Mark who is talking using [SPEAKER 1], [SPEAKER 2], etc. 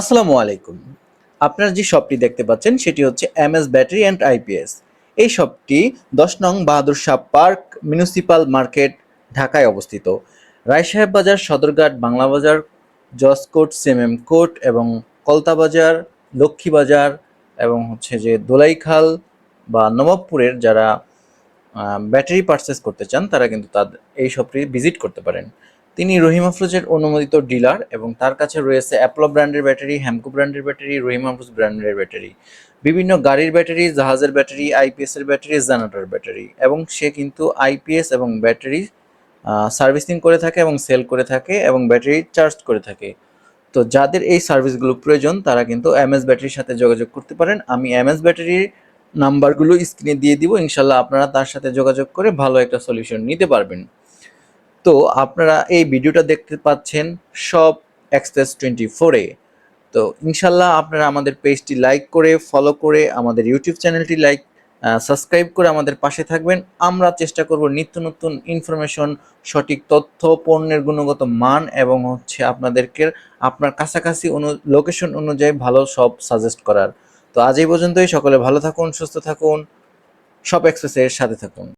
[SPEAKER 1] আসসালামু আলাইকুম। আপনারা যে শপটি দেখতে পাচ্ছেন, সেটি হচ্ছে M S battery and IPS. এই শপটি দশ নং Bahadur Shah park municipal market, ঢাকায় অবস্থিত। রায়সাহেব বাজার, সদরঘাট, বাংলা বাজার জসকোট সিএমএম কোট এবং কলতা বাজার, লক্ষ্মী বাজার এবং হচ্ছে যে দোলাইখাল বা নবাবপুরের যারা ব্যাটারি পারচেস করতে চান, তারা কিন্তু তাদের এই শপটি ভিজিট করতে পারেন। তিনি রহিম আফরোজের অনুমোদিত ডিলার এবং তার কাছে রয়েছে অ্যাপলো ব্র্যান্ডের ব্যাটারি, হ্যামকো ব্র্যান্ডের ব্যাটারি, রহিম আফরোজ ব্র্যান্ডের ব্যাটারি, বিভিন্ন গাড়ির ব্যাটারি, জাহাজের ব্যাটারি আইপিএস এর ব্যাটারি জেনারেটর ব্যাটারি এবং সে কিন্তু আইপিএস এবং ব্যাটারি সার্ভিসিং করে থাকে এবং সেল করে থাকে এবং ব্যাটারি চার্জ করে থাকে। তো যাদের এই সার্ভিসগুলো প্রয়োজন, তারা কিন্তু এমএস ব্যাটারির সাথে যোগাযোগ করতে পারেন। আমি এমএস ব্যাটারির নাম্বারগুলো স্ক্রিনে দিয়ে দিব। ইনশাল্লাহ আপনারা তার সাথে যোগাযোগ করে ভালো একটা সলিউশন নিতে পারবেন। তো আপনারা এই ভিডিওটা দেখতে পাচ্ছেন সব এক্সপ্রেস টোয়েন্টি ফোরে তো ইনশাল্লাহ আপনারা আমাদের পেজটি লাইক করে ফলো করে, আমাদের ইউটিউব চ্যানেলটি লাইক সাবস্ক্রাইব করে আমাদের পাশে থাকবেন। আমরা চেষ্টা করব নিত্য নতুন ইনফরমেশন সঠিক তথ্য, পণ্যের গুণগত মান এবং হচ্ছে আপনাদেরকে আপনার কাছাকাছি অনু লোকেশন অনুযায়ী ভালো সব সাজেস্ট করার। তো আজ এই পর্যন্তই। সকলে ভালো থাকুন, সুস্থ থাকুন, সব এক্সপ্রেসের সাথে থাকুন।